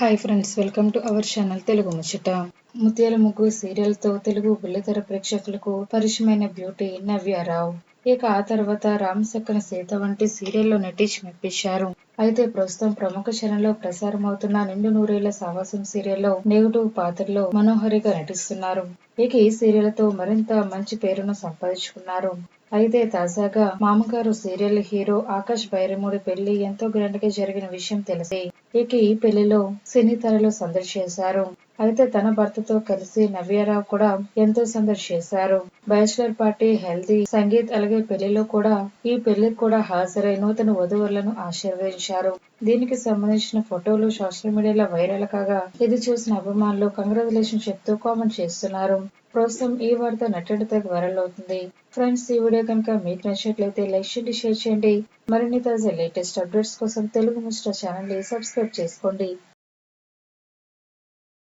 Hi friends welcome to our channel Telugu ముచ్చట ముత్యాల ముగ్గు సీరియల్తో తెలుగు బుల్లితెర ప్రేక్షకులకు పరిచయమైన బ్యూటీ నవ్యారావు ఇక ఆ తర్వాత రామసక్కన సీత వంటి సీరియల్లో నటించి మెప్పించారు. అయితే ప్రస్తుతం ప్రముఖ ఛానల్లో ప్రసారం అవుతున్న నిండు నూరేళ్ళ సావాసం సీరియల్లో నెగటివ్ పాత్రలో మనోహరిగా నటిస్తున్నారు. ఇక ఈ సీరియల్తో మరింత మంచి పేరును సంపాదించుకున్నారు. అయితే తాజాగా మామగారు సీరియల్ హీరో ఆకాష్ బైరముడి పెళ్ళి ఎంతో గ్రాండ్గా జరిగిన విషయం తెలిసి ఇక ఈ పెళ్ళిలో సినీ తరలు సందడి చేశారు. అయితే తన భర్తతో కలిసి నవ్యారావు కూడా ఎంతో సందడి చేశారు. బ్యాచులర్ పార్టీ హెల్దీ సంగీత్ అలాగే పెళ్ళిలో కూడా ఈ పెళ్ళికి కూడా హాజరై నూతన వధువులను ఆశీర్వదించారు. దీనికి సంబంధించిన ఫోటోలు సోషల్ మీడియాలో వైరల్ కాగా ఇది చూసిన అభిమానులు కంగ్రాచులేషన్ చెప్తూ కామెంట్ చేస్తున్నారు. ప్రస్తుతం ఈ వార్త నటుడి తెగ వైరల్ అవుతుంది. ఫ్రెండ్స్ ఈ వీడియో కనుక మీకు నచ్చినట్లయితే లైక్ చేయండి షేర్ చేయండి. మరిన్ని తాజా లేటెస్ట్ అప్డేట్స్ కోసం తెలుగు మిస్టర్ ఛానల్ని సబ్స్క్రైబ్ చేసుకోండి.